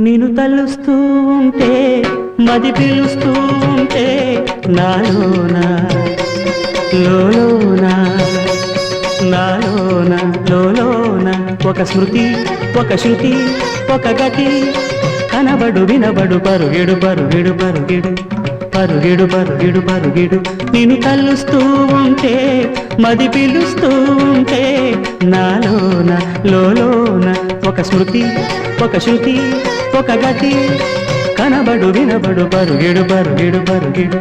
నేను తలుస్తూ ఉంటే మది పిలుస్తూ ఉంటే నాలోనా లోలోన నాలోనా లోలోన ఒక స్మృతి ఒక శృతి ఒక గతి. కనబడు వినబడు పరుగిడు పరుగిడు పరుగిడు పరుగిడు పరుగిడు పరుగిడు. నేను తలుస్తూ ఉంటే మది పిలుస్తూ ఉంటే నాలోన లోలోన ఒక స్మృతి ఒక శృతి ఒక గతి. కనబడు వినబడు పరుగిడు పరుగిడు పరుగిడు.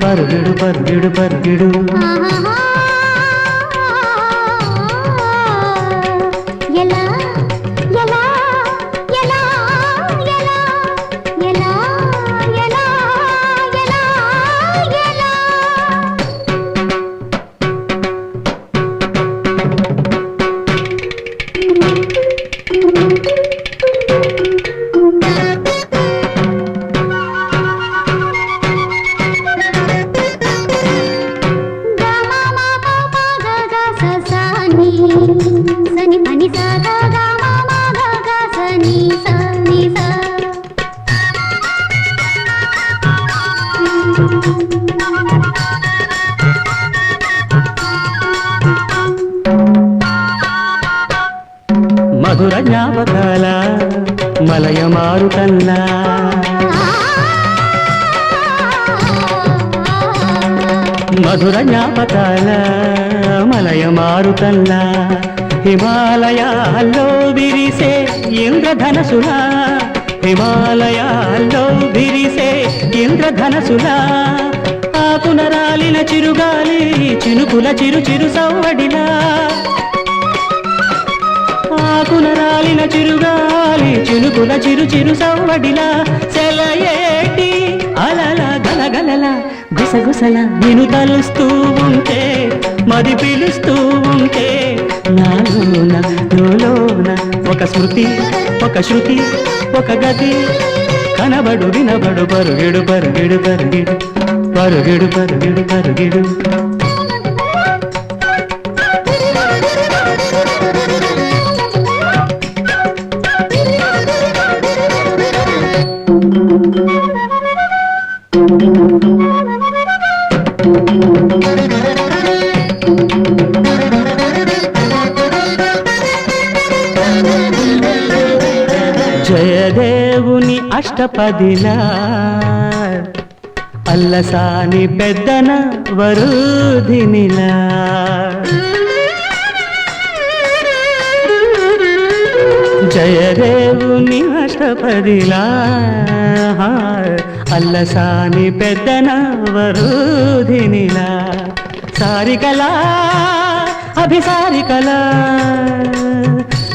పరుగిడు పరుగిడు పరుగిడు. ఎలా మధుర జ్ఞాపకాల మలయమారు కన్నా మధుర జ్ఞాపకాల మలయమారు కన్నా హిమాలయాల్లో విరిసే ఇంద్రధనసులా హిమాలయాల్లో విరిసే ఇంద్రధనసులా. ఆకునరాలిన చిరుగాలి చినుకుల చిరు చిరు సవ్వడిలా. ఆకున రాలిన చిరుగాలి చినుకుల చిరు చిరు సవ్వడిలా సెలయేటి. అలల గలగలల గుసగుసల నేను తలుస్తూ ఉంటే మది పిలుస్తూ ఉంటే నాలోన నోలోన ఒక స్మృతి ఒక శృతి ఒక గతి. కనబడు వినబడు పరుగిడు పరుగిడు పరుగిడు పరుగిడు పరుగిడు పరుగిడు. జయదేవుని అష్టపదిలా అల్లసాని పెద్దన వరుధినిలా జయదేవుని అష్టపదిలా అల్లసాని పెద్దన వరుధినిలా సారికలా అభిసారికలా.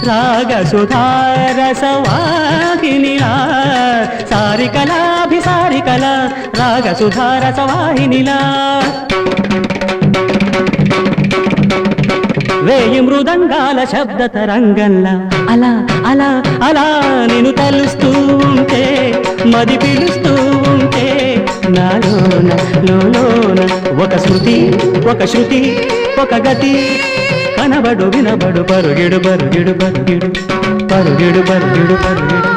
రాగ సారి సారికలా అభిసారికలా రాగ సుధారసవాహినిలా వేయి మృదంగాల శబ్ద తరంగంలా. అలా అలా అలా నేను తలుస్తూ ఉంటే మది పిలుస్తూ నాలోన లోన. ఒక శృతి ఒక శృతి ఒక గతి. కనబడు వినబడు పరుగిడు పరుగిడు పరుగిడు. పరుగిడు పరుగిడు పరుగిడు.